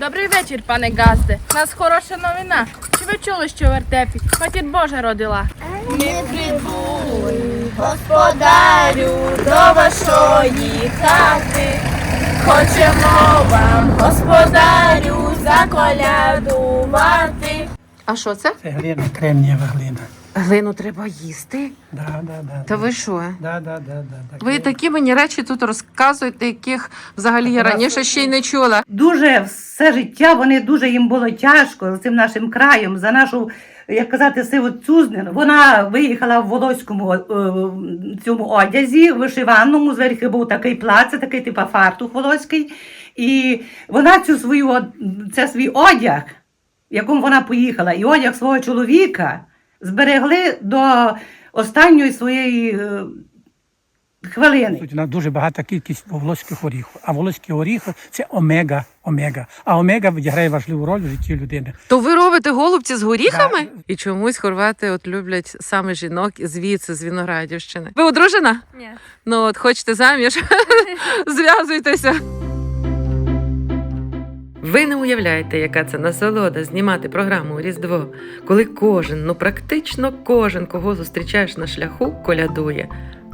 Добрий вечір, пане Газде. У нас хороша новина. Чи ви чули, що в вертепі матір Божа родила? Не прибули, господарю, до вашої хати. Хочемо вам, господарю, заколядувати. А що це? Це глина, кремнієва глина. Глину треба їсти. Да, да, да. Та ви що? Да, да, да, да, так Ви є. такі мені речі тут розказуєте, яких взагалі я раніше ще й не чула. Дуже все життя вони дуже їм було тяжко з цим нашим краєм, за нашу, як казати, сиву Цузнин. Вона виїхала в волоському е, цьому одязі, вишиваному, зверху був такий плац, такий типа фартух волоський. І вона цю свою це свій одяг, в якому вона поїхала, і одяг свого чоловіка зберегли до останньої своєї е, хвилини. Тут у нас дуже багата кількість волоських оріхів. А волоські оріхи це омега, омега. А омега відіграє важливу роль в житті людини. То ви робите голубці з горіхами? Да. І чомусь хорвати от люблять саме жінок звідси, з Віноградівщини. Ви одружена? Ні. Ну от хочете заміж? Зв'язуйтеся. Ви не уявляєте, яка це насолода знімати програму Різдво, коли кожен, ну практично кожен, кого зустрічаєш на шляху, колядує.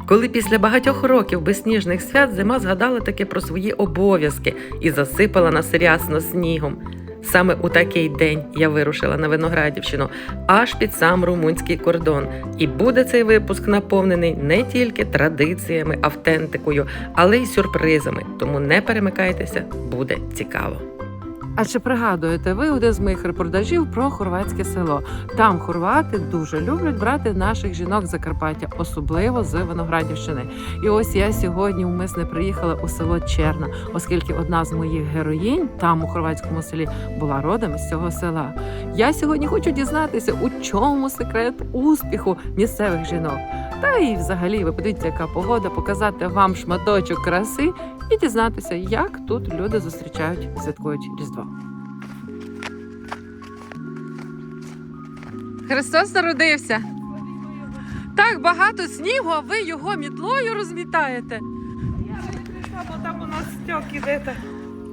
Коли після багатьох років безсніжних свят зима згадала таки про свої обов'язки і засипала нас рясно снігом. Саме у такий день я вирушила на Виноградівщину, аж під сам румунський кордон. І буде цей випуск наповнений не тільки традиціями, автентикою, але й сюрпризами. Тому не перемикайтеся, буде цікаво. А чи пригадуєте ви один з моїх репортажів про хорватське село? Там хорвати дуже люблять брати наших жінок з Закарпаття, особливо з Виноградівщини. І ось я сьогодні умисне приїхала у село Черна, оскільки одна з моїх героїнь там у хорватському селі була родом з цього села. Я сьогодні хочу дізнатися, у чому секрет успіху місцевих жінок. Та і взагалі ви подивіться, яка погода, показати вам шматочок краси і дізнатися, як тут люди зустрічають святкують Різдво. Христос народився. Так багато снігу, а ви його мітлою розмітаєте. Бо там у нас стьок іде.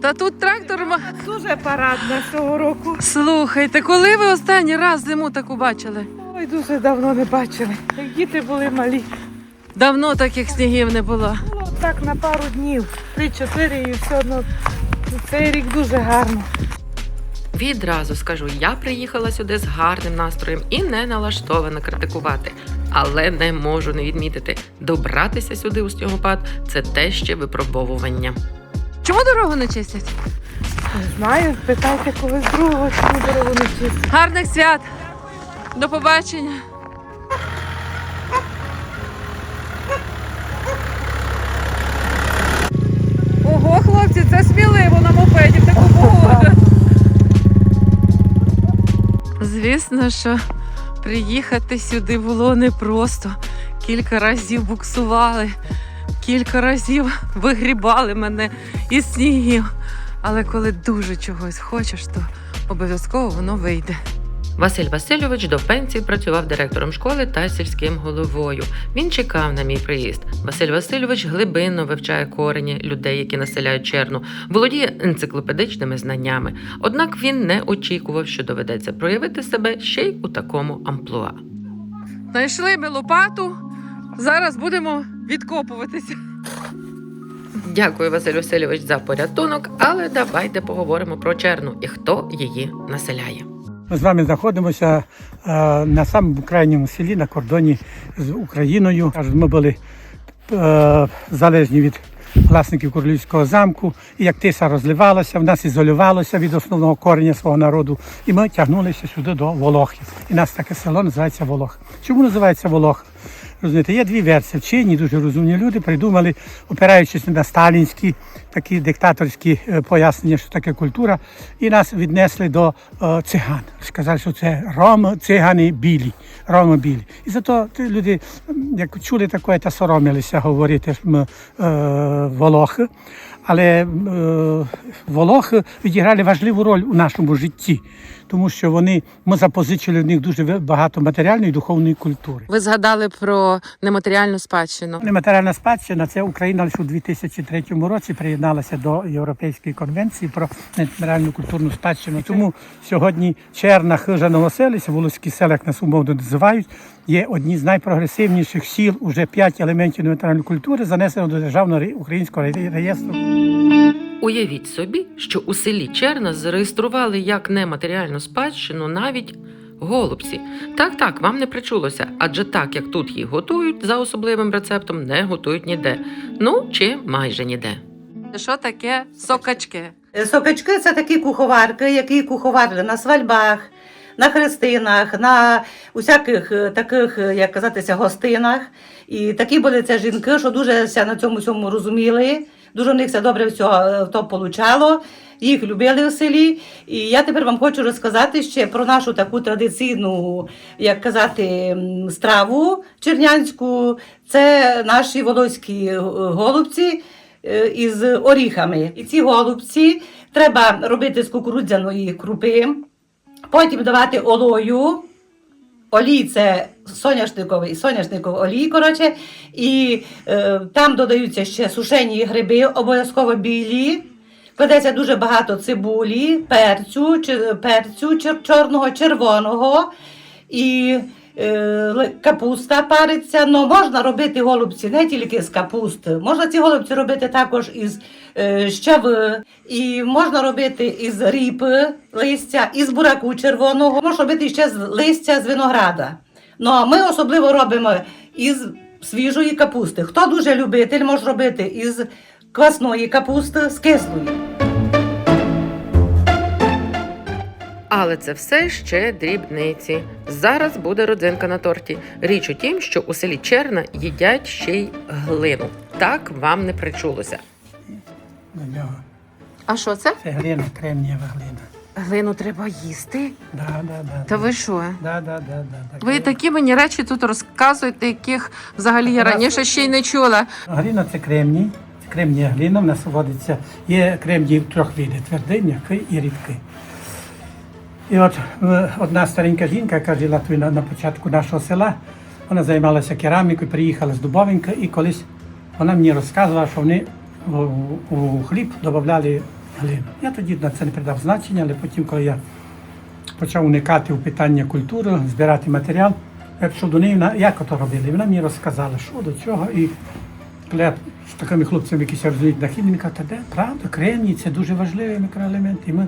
та тут трактор. ма- Дуже парадна цього року. Слухайте, коли ви останній раз зиму таку бачили? Ой, дуже давно не бачили. Як діти були малі. Давно таких снігів не було. Так на пару днів. Три-чотири і все одно. Цей рік дуже гарно. Відразу скажу, я приїхала сюди з гарним настроєм і не налаштована критикувати. Але не можу не відмітити, добратися сюди у снігопад це те ще випробовування. Чому дорогу не чистять? Не знаю, питайте когось другого, чому дорогу не чистять. Гарних свят! До побачення! Звісно, що приїхати сюди було непросто. Кілька разів буксували, кілька разів вигрібали мене із снігів. Але коли дуже чогось хочеш, то обов'язково воно вийде. Василь Васильович до пенсії працював директором школи та сільським головою. Він чекав на мій приїзд. Василь Васильович глибинно вивчає корені людей, які населяють черну, володіє енциклопедичними знаннями. Однак він не очікував, що доведеться проявити себе ще й у такому амплуа. Знайшли ми лопату. Зараз будемо відкопуватися. Дякую, Василь Васильович, за порятунок, але давайте поговоримо про черну і хто її населяє. Ми з вами знаходимося е, на самому крайньому селі на кордоні з Україною. Ми були е, залежні від власників королівського замку. І як тиса розливалася, в нас ізолювалося від основного кореня свого народу. І ми тягнулися сюди до Волохів. І нас таке село називається Волох. Чому називається Волох? Розумієте, є дві версії. Вчені, дуже розумні люди придумали, опираючись на сталінські такі диктаторські е, пояснення, що таке культура, і нас віднесли до е, циган. Сказали, що це роми, цигани білі. Роми білі. І зато люди, як чули таке, та соромилися говорити е, волохи. Але волохи відіграли важливу роль у нашому житті, тому що вони ми запозичили в них дуже багато матеріальної і духовної культури. Ви згадали про нематеріальну спадщину. Нематеріальна спадщина це Україна лише у 2003 році приєдналася до Європейської конвенції про нематеріальну культурну спадщину. Тому сьогодні Черна, Хижа, Новоселиця, Волоські села, як нас умовно називають, є одні з найпрогресивніших сіл. Уже п'ять елементів нематеріальної культури занесено до державного українського реєстру. Уявіть собі, що у селі Черна зареєстрували як нематеріальну спадщину навіть голубці. Так, так, вам не причулося, адже так як тут їх готують за особливим рецептом, не готують ніде. Ну чи майже ніде. Що таке сокачки? Е, Сокачки це такі куховарки, які куховарили на свальбах, на хрестинах, на усяких е, таких, е, як казатися, гостинах. І такі були це жінки, що дуже ся на цьому всьому розуміли. Дуже в них все добре всього е, то получало. Їх любили в селі. І я тепер вам хочу розказати ще про нашу таку традиційну, як казати, страву чернянську. Це наші волоські е, голубці е, із оріхами. І ці голубці треба робити з кукурудзяної крупи, потім давати олою. Олій це соняшниковий, соняшниковий олій, коротше, і е, там додаються ще сушені гриби, обов'язково білі. Кладеться дуже багато цибулі, перцю, чи- перцю чор- чорного, червоного і капуста париться. Ну, можна робити голубці не тільки з капусти. Можна ці голубці робити також із е, щави, і можна робити із ріпи листя, із бураку червоного. Можна робити ще з листя з винограда. Ну а ми особливо робимо із свіжої капусти. Хто дуже любитель, може робити із квасної капусти з кислої. Але це все ще дрібниці. Зараз буде родзинка на торті. Річ у тім, що у селі Черна їдять ще й глину. Так вам не причулося. До нього. А що це? Це глина, кремнієва глина. Глину треба їсти. Да, да, да, Та да. ви що? Да, да, да, да, Ви такі мені речі тут розказуєте, яких взагалі я раніше ще й не чула. Глина це кремній, це кремнія глина, в нас водиться. Є кремній трьох видів, твердий, м'який і рідкий. І от е, одна старенька жінка, яка жила на, на початку нашого села, вона займалася керамікою, приїхала з Дубовенка і колись вона мені розказувала, що вони у, у хліб додавали глину. Я тоді на це не придав значення, але потім, коли я почав уникати у питання культури, збирати матеріал. Я пішов до неї, як ото робили. Вона мені розказала, що до чого. І коли я з такими хлопцями, які розуміють на хід, мені кажуть, та де, правда, кремній це дуже важливий мікроелемент. І ми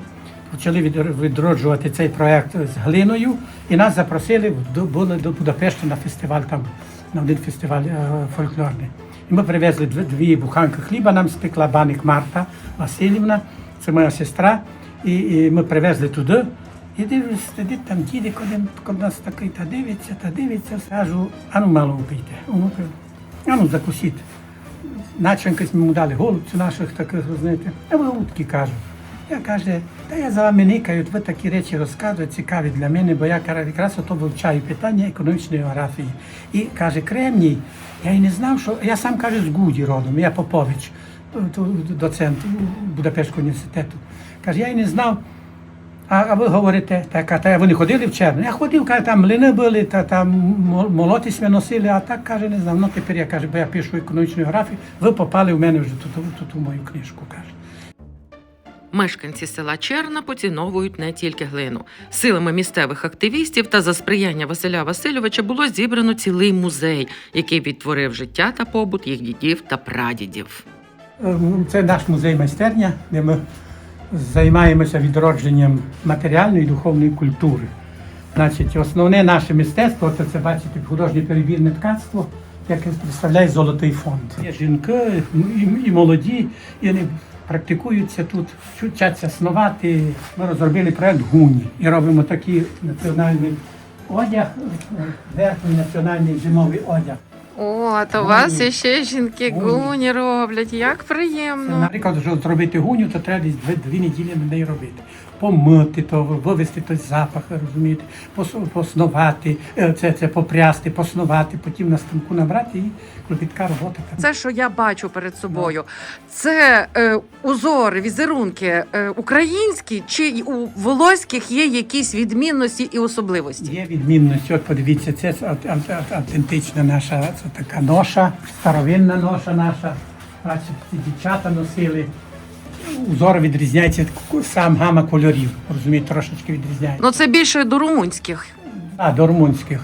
почали відроджувати цей проєкт з глиною. І нас запросили були до Будапешта на фестиваль, там, на один фестиваль е, фольклорний. І ми привезли дві, буханки хліба, нам спекла баник Марта Васильівна, це моя сестра. І, і ми привезли туди. І дивлюсь, сидить там дідик один коло нас такий, та дивиться, та дивиться, кажу, ану мало впийте. Ану, закусіть. Начинки йому дали голубцю наших таких, знаєте, а ви утки кажу. Я каже, та я за вами никаю, ви такі речі розказуєте, цікаві для мене, бо я якраз ото вивчаю питання економічної географії. І каже, Кремній, я й не знав, що я сам каже з Гуді родом, я Попович, доцент Будапештського університету. Каже, я й не знав. А, а ви говорите, так, та вони ходили в червні? Я ходив, каже, там млини були, та там молотись ми носили, а так каже, не знав. Ну тепер я каже, бо я пишу економічну географію, ви попали в мене вже тут, тут, тут у мою книжку, каже. Мешканці села Черна поціновують не тільки глину. Силами місцевих активістів та за сприяння Василя Васильовича було зібрано цілий музей, який відтворив життя та побут їх дідів та прадідів. Е, Це наш музей майстерня, де ми займаємося відродженням матеріальної і духовної культури. Значить, основне наше мистецтво, то це бачите, художнє перебірне ткацтво, яке представляє золотий фонд. Є жінки і, молоді, і практикуються тут, вчаться снувати. Ми розробили проект Гуні і робимо такий національний одяг, верхній національний зимовий одяг. О, то у вас ще жінки Гуні. гуні роблять. Як приємно. Наприклад, щоб зробити гуню, то треба десь дві, дві неділі на неї робити. Помити то, вивести той запах, розумієте, пос- поснувати, е, це, це попрясти, поснувати, потім на станку набрати і клопітка робота. там. Це, що я бачу перед собою, це е, узори, візерунки е, українські чи у волоських є якісь відмінності і особливості? Є відмінності, от подивіться, це ав- ав- ав- автентична наша це така ноша, старовинна ноша наша. Ці дівчата носили. Узор відрізняється, сам гама кольорів, розумієте, трошечки відрізняється. Ну це більше до румунських. А, до румунських.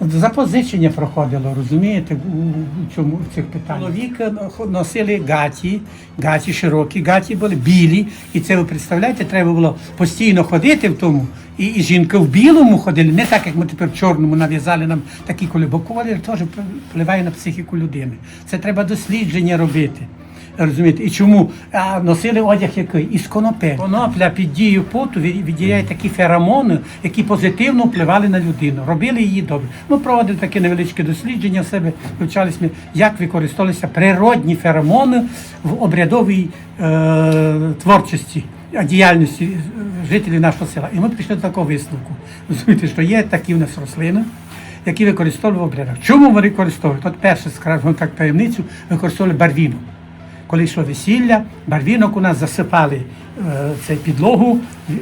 Запозичення проходило, розумієте, у, у цьому в цих питаннях. Чоловік носили гаті, гаті широкі, гаті були білі, і це ви представляєте, треба було постійно ходити в тому. І, і жінки в білому ходили, не так, як ми тепер в чорному нав'язали нам такі кольори, бо колір теж впливає на психіку людини. Це треба дослідження робити. Розумієте, і чому а, носили одяг який? Із конопель. Конопля під дією поту від- відділяє такі феромони, які позитивно впливали на людину, робили її добре. Ми проводили таке невеличке дослідження себе, вивчалися, як використовувалися природні феромони в обрядовій е, творчості, діяльності е, жителів нашого села. І ми прийшли до такого висновку. Розумієте, що є такі в нас рослини. Які використовували в обрядах. Чому вони використовують? От перше, скажімо так, таємницю використовували барвінок коли йшло весілля, барвінок у нас засипали е, цей підлогу, е,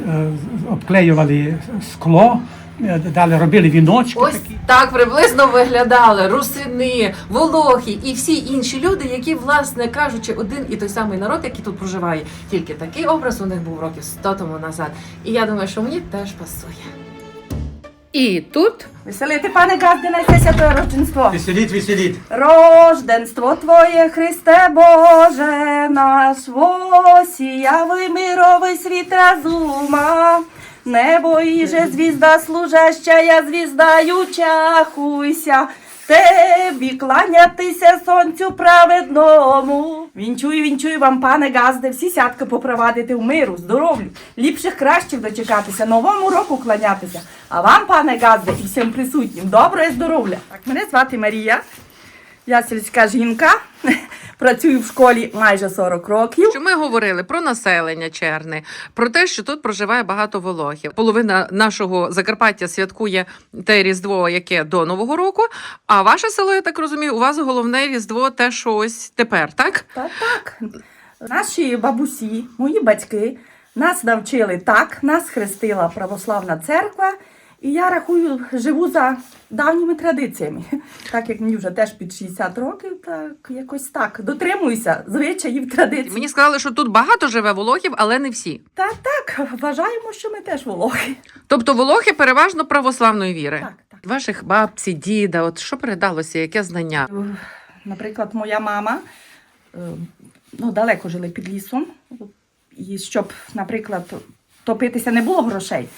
обклеювали скло, е, далі робили віночки. Ось такі. так приблизно виглядали русини, волохи і всі інші люди, які, власне кажучи, один і той самий народ, який тут проживає. Тільки такий образ у них був років 100 тому назад. І я думаю, що мені теж пасує. І тут Веселити, пане Газди, найсеся твоє рожденство. Веселіть, веселіть. Рожденство Твоє, Христе Боже наш, восіяви мировий світ разума. Небо іже звізда служаща, я звіздаю чахуйся. Тебі кланятися сонцю праведному. Вінчую, вінчую вам, пане Газде, всі сятки попровадити в миру, здоров'ю, ліпших кращих дочекатися, новому року кланятися. А вам, пане Газде, і всім присутнім, доброго здоров'я. Так, мене звати Марія. Я сільська жінка, працюю в школі майже 40 років. що ми говорили про населення Черни, про те, що тут проживає багато волохів. Половина нашого Закарпаття святкує те Різдво, яке до Нового року. А ваше село, я так розумію, у вас головне Різдво те, що ось тепер, так? Та так. Наші бабусі, мої батьки нас навчили так, нас хрестила православна церква. І я рахую, живу за давніми традиціями. Так як мені вже теж під 60 років, так якось так дотримуюся звичаїв традицій. Мені сказали, що тут багато живе волохів, але не всі. Та так, вважаємо, що ми теж волохи. Тобто волохи переважно православної віри. Так, так. Ваших бабці, діда, от що передалося, яке знання? Наприклад, моя мама е, ну, далеко жили під лісом, і щоб, наприклад, топитися не було грошей.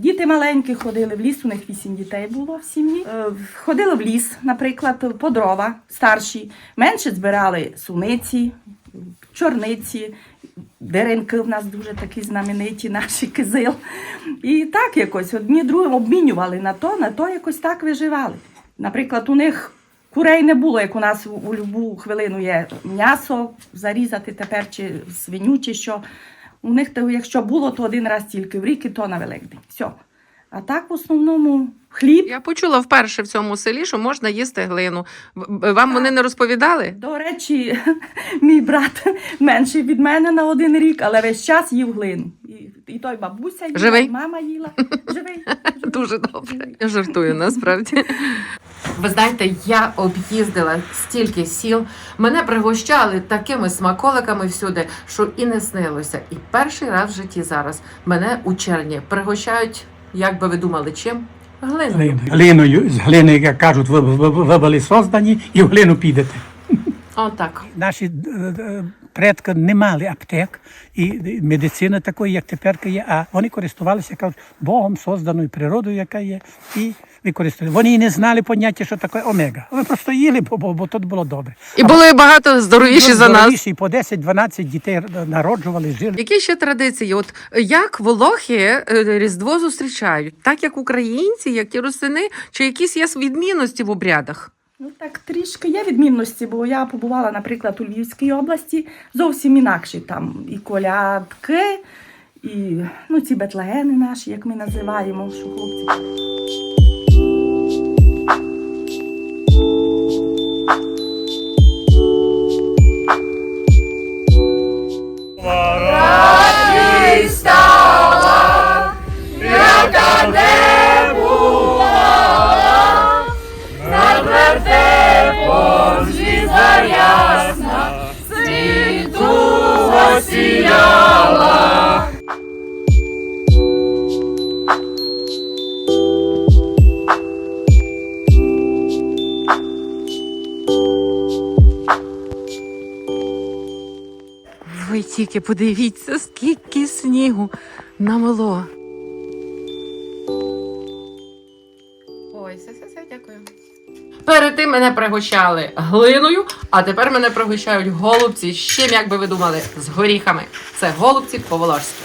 Діти маленькі ходили в ліс, у них вісім дітей було в сім'ї. Е, Ходили в ліс, наприклад, по дрова старші. Менше збирали суниці, чорниці, деренки в нас дуже такі знамениті, наші кизил. І так якось одні другим обмінювали на то, на то якось так виживали. Наприклад, у них курей не було, як у нас у, у любу хвилину є м'ясо зарізати тепер, чи свиню, чи що. У них, то, якщо було, то один раз тільки в рік, і то на Великдень. Все. А так в основному хліб. Я почула вперше в цьому селі, що можна їсти глину. Вам вони не розповідали? До речі, мій брат менший від мене на один рік, але весь час їв глину. І, і той бабуся їла, Живий? і мама їла. Живий. Дуже добре. Я жартую насправді. Ви знаєте, я об'їздила стільки сіл, мене пригощали такими смаколиками всюди, що і не снилося. І перший раз в житті зараз мене у черні пригощають, як би ви думали, чим? Глиною. Глиною. З глини, як кажуть, ви, ви, ви були создані і в глину підете. Отак. Наші е, е, предки не мали аптек і медицини такої, як тепер є, а вони користувалися кажуть, Богом созданою природою, яка є, і використовували. Вони і не знали поняття, що таке омега. Вони просто їли, бо, бо, бо тут було добре. І були багато здоровіші за нас. Здоровіші, по 10-12 дітей народжували, жили. Які ще традиції? От як волохи е, Різдво зустрічають? Так як українці, як ті русини, чи якісь є відмінності в обрядах? Ну так трішки є відмінності, бо я побувала, наприклад, у Львівській області зовсім інакші там і колядки, і ну, ці бетлегени наші, як ми називаємо, що хлопці. Ви тільки подивіться, скільки снігу намело. Ой, все, все, все, дякую. Перед тим мене пригощали глиною, а тепер мене пригощають голубці. з чим, як би ви думали, з горіхами. Це голубці по-волошськи.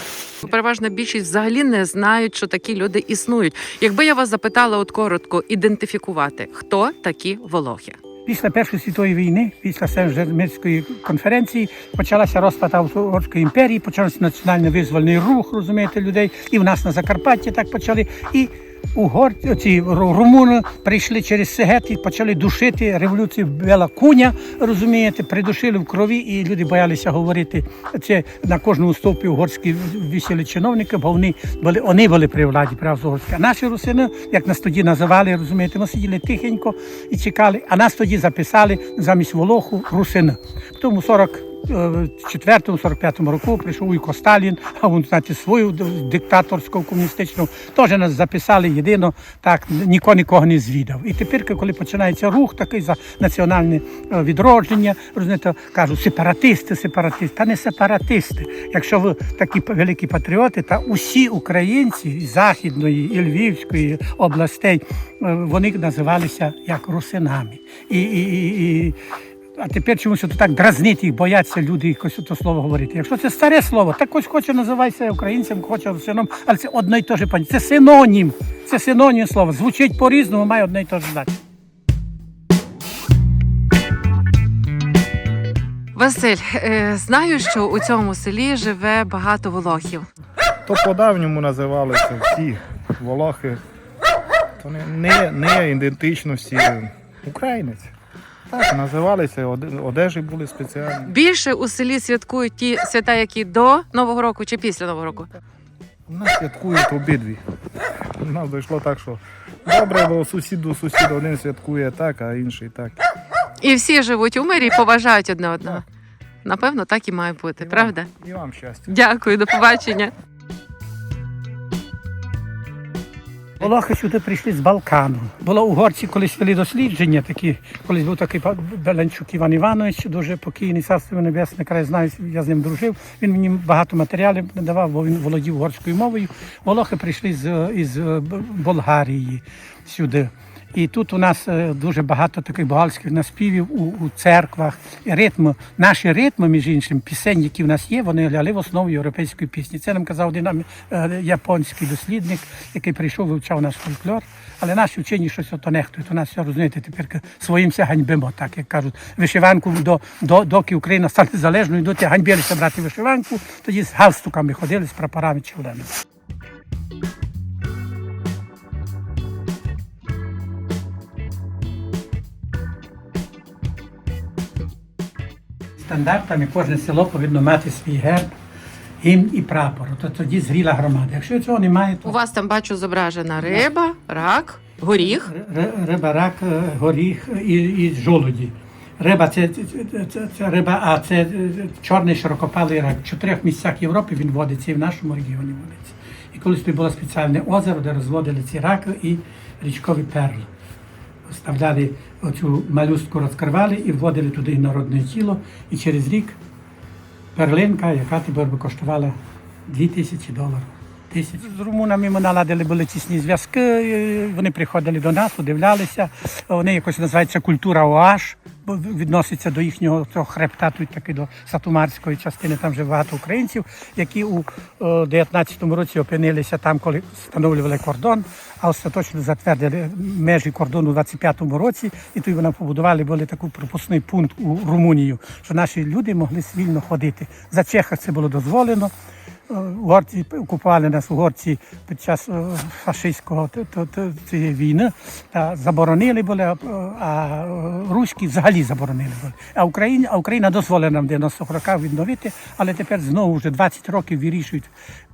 Переважна більшість взагалі не знають, що такі люди існують. Якби я вас запитала от коротко ідентифікувати, хто такі волохи. Після Першої світової війни, після Сен-Жермецької конференції, почалася розпад Австрійської імперії, почався національно визвольний рух, розумієте, людей. І в нас на Закарпатті так почали. І угорці, ці румуни прийшли через Сегет і почали душити революцію Бела Куня, розумієте, придушили в крові, і люди боялися говорити. Це на кожному стовпі угорські вісіли чиновники, бо вони були, вони були при владі, Австрійській. Наші русини, як нас тоді називали, розумієте, ми сиділи тихенько і чекали, а нас тоді записали замість Волоху русина. Тому 40 44-45 року прийшов Уйко Сталін, а він, знаєте, свою диктаторську комуністичну, теж нас записали єдино, так, ніхто нікого не звідав. І тепер, коли починається рух такий за національне е, відродження, розумієте, кажуть, сепаратисти, сепаратисти, та не сепаратисти. Якщо ви такі великі патріоти, та усі українці Західної і Львівської областей, е, вони називалися як русинами. І, і, і, і а тепер чомусь так дразнить їх, бояться люди якось то слово говорити. Якщо це старе слово, так ось хоче називайся українцем, хоче русином, але це одно й те ж пані. Це синонім. Це синонім слова. Звучить по-різному, має одне й те ж значення. Василь, е, знаю, що у цьому селі живе багато волохів. То по-давньому називалися всі волохи. То не, не, не ідентичності українець. Так, називалися, одежі були спеціальні. Більше у селі святкують ті свята, які до Нового року чи після Нового року. У нас святкують обидві. У нас дійшло так, що добре, бо сусід до сусіда один святкує так, а інший так. І всі живуть у мирі і поважають одне одного. Напевно, так і має бути, І вам- правда? І вам щастя. Дякую, до побачення. Волохи сюди прийшли з Балкану. Було угорці колись вели дослідження такі. Колись був такий Беленчук Іван Іванович, дуже покійний царство небесне, край знаю, я з ним дружив. Він мені багато матеріалів надавав, бо він володів угорською мовою. Волохи прийшли з із е, Болгарії сюди. І тут у нас е, дуже багато таких богалських наспівів у, у церквах. Ритми, наші ритми, між іншим, пісень, які в нас є, вони ляли в основу європейської пісні. Це нам казав один е, японський дослідник, який прийшов, вивчав наш фольклор. Але наші вчені щось ото нехтують. У нас все розумієте, тепер своїмся ганьбимо, так як кажуть, вишиванку до, до доки Україна стане залежною, доти ганьбилися брати вишиванку, тоді з галстуками ходили з прапорами чолами. Стандартами кожне село повинно мати свій герб, гімн і прапор. То тоді зріла громада. Якщо цього немає, то У вас там бачу зображена риба, рак, горіх. Ри- Риба, рак, е, горіх і, і жолуді. Риба це, це, це, це риба, а це е, чорний широкопалий рак. В чотирьох місцях Європи він водиться і в нашому регіоні водиться. І колись тут було спеціальне озеро, де розводили ці раки і річкові перли. Вставляли оцю малюстку, розкривали і вводили туди народне тіло. І через рік перлинка, яка тепер би коштувала 2000 доларів. Тисяч. З румунами ми наладили були тісні зв'язки. е, Вони приходили до нас, удивлялися. Вони якось називаються культура ОАЖ, бо відноситься до їхнього цього хребта, тут таки до Сатумарської частини. Там вже багато українців, які у 19-му році опинилися там, коли встановлювали кордон, а остаточно затвердили межі кордону у 25-му році, і тут вони побудували були такий пропускний пункт у Румунію, що наші люди могли вільно ходити. За Чеха це було дозволено. Е, Угорці окупували нас угорці під час е, фашистського цієї війни та заборонили були, а, а е, руські взагалі заборонили були. А Україна, а Україна дозволила нам в 90-х роках відновити, але тепер знову вже 20 років вирішують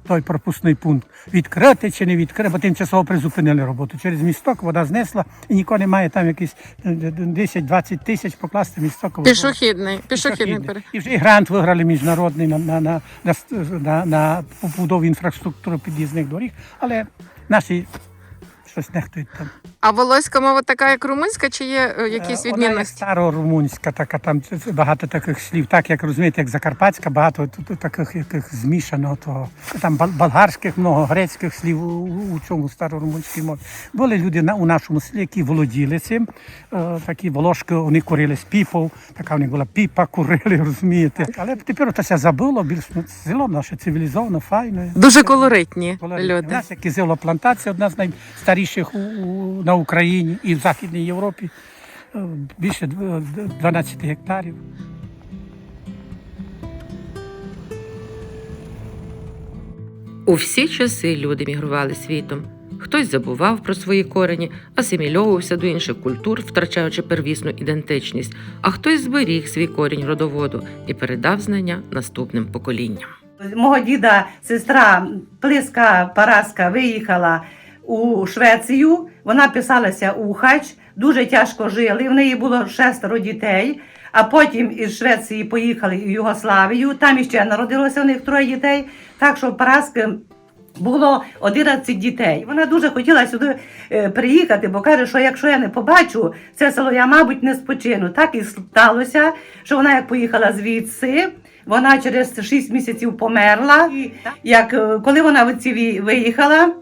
той пропускний пункт відкрити чи не відкрити, бо тимчасово призупинили роботу. Через місток вода знесла і нікого немає там якісь е, 10-20 тисяч покласти місток. Пішохідний, пішохідний. І вже і грант виграли міжнародний на, на, на, на, на, на побудову інфраструктури під'їзних доріг, але наші щось нехтують там. А волоська мова така, як румунська, чи є е, якісь Е, Вона є відмінності? старорумунська, така там багато таких слів, так як розумієте, як закарпатська, багато тут- таких яких змішаного того. Там бол- болгарських, много грецьких слів у, у- у цьому старорумунській мові. Були люди на, у нашому селі, які володіли цим. Е, такі волошки, вони курили з піпов, така у них була піпа, курили, розумієте. Але тепер це все забуло, більш ну, село наше цивілізовано, файне. Дуже колоритні. У люди. нас як кизило плантація, одна з найстаріших у, у, на Україні і в Західній Європі. Е, Більше дв- 12 гектарів. У всі часи люди мігрували світом. Хтось забував про свої корені, асимільовувався до інших культур, втрачаючи первісну ідентичність, а хтось зберіг свій корінь родоводу і передав знання наступним поколінням. Мого діда сестра Плиска Параска виїхала у Швецію. Вона писалася Ухач, дуже тяжко жили. В неї було шестеро дітей. А потім із Швеції поїхали в Югославію. Там іще народилося в них троє дітей. Так що в Параски було 11 дітей. Вона дуже хотіла сюди е, приїхати, бо каже, що якщо я не побачу це село, я, мабуть, не спочину. Так і сталося, що вона як поїхала звідси. Вона через 6 місяців померла. І як е, коли вона в ці виїхала,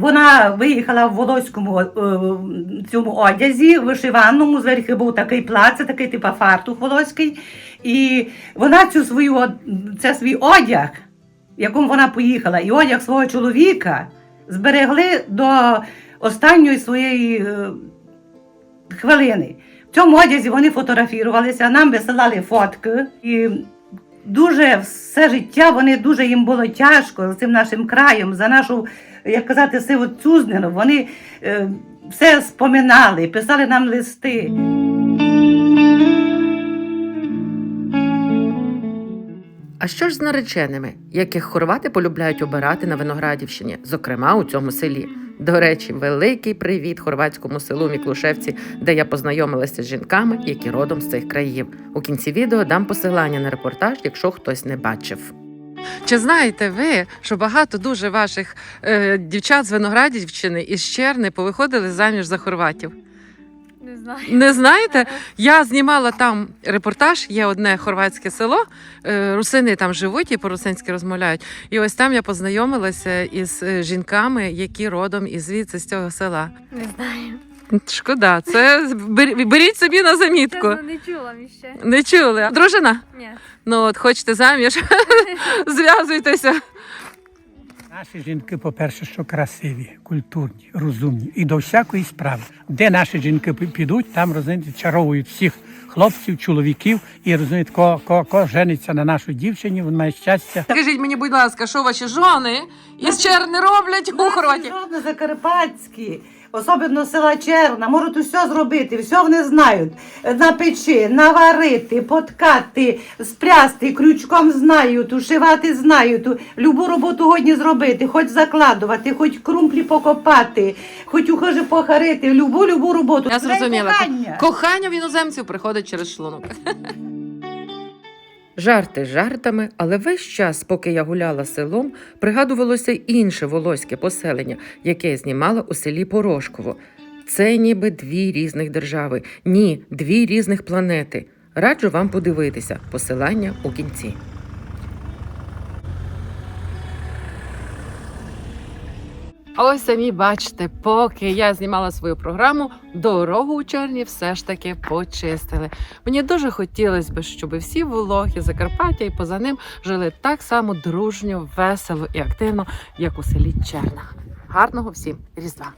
вона виїхала в волоському е, цьому одязі, вишиваному, зверху був такий плат, це такий типа фартух волоський. І вона цю свою це свій одяг, в якому вона поїхала, і одяг свого чоловіка зберегли до останньої своєї е, хвилини. В цьому одязі вони фотографірувалися, нам висилали фотки. І дуже все життя вони дуже їм було тяжко з цим нашим краєм, за нашу, як казати, сиву цузнину. Вони е, все споминали, писали нам листи. А що ж з нареченими, яких хорвати полюбляють обирати на Виноградівщині, зокрема у цьому селі? До речі, великий привіт хорватському селу Міклушевці, де я познайомилася з жінками, які родом з цих країв. У кінці відео дам посилання на репортаж, якщо хтось не бачив. Чи знаєте ви, що багато дуже ваших е, дівчат з Виноградівщини із Черни повиходили заміж за хорватів? Не знаю. Не знаєте? Я знімала там репортаж, є одне хорватське село, е, русини там живуть і по-русинськи розмовляють. І ось там я познайомилася із е, жінками, які родом із звідси з цього села. Не знаю. Шкода, це бер- беріть собі на замітку. Чесно, не чула ще. Не чули? Дружина? Ні. Ну от хочете заміж, зв'язуйтеся. Наші жінки, по-перше, що красиві, культурні, розумні і до всякої справи. Де наші жінки підуть, там розумієте, чаровують всіх хлопців, чоловіків і розуміють, ко, ко, кого жениться на нашій дівчині, вона має щастя. Скажіть мені, будь ласка, що ваші жони із черни роблять у Хорватії? Закарпатські, особливо села Черна, можуть усе зробити, все вони знають. Напечи, наварити, поткати, спрясти, крючком знають, ушивати знають, любу роботу годні зробити, хоч закладувати, хоч крумплі покопати, хоч ухожі похарити, любу любу роботу. Я зрозуміла. кохання. Кохання в іноземців приходить через шлунок. Жарти жартами, але весь час, поки я гуляла селом, пригадувалося інше волоське поселення, яке я знімала у селі Порошково. Це ніби дві різних держави, ні, дві різних планети. Раджу вам подивитися посилання у кінці. А ось самі бачите, поки я знімала свою програму, дорогу у черні все ж таки почистили. Мені дуже хотілося б, щоб всі вологі Закарпаття і поза ним жили так само дружньо, весело і активно, як у селі Чернах. Гарного всім різдва!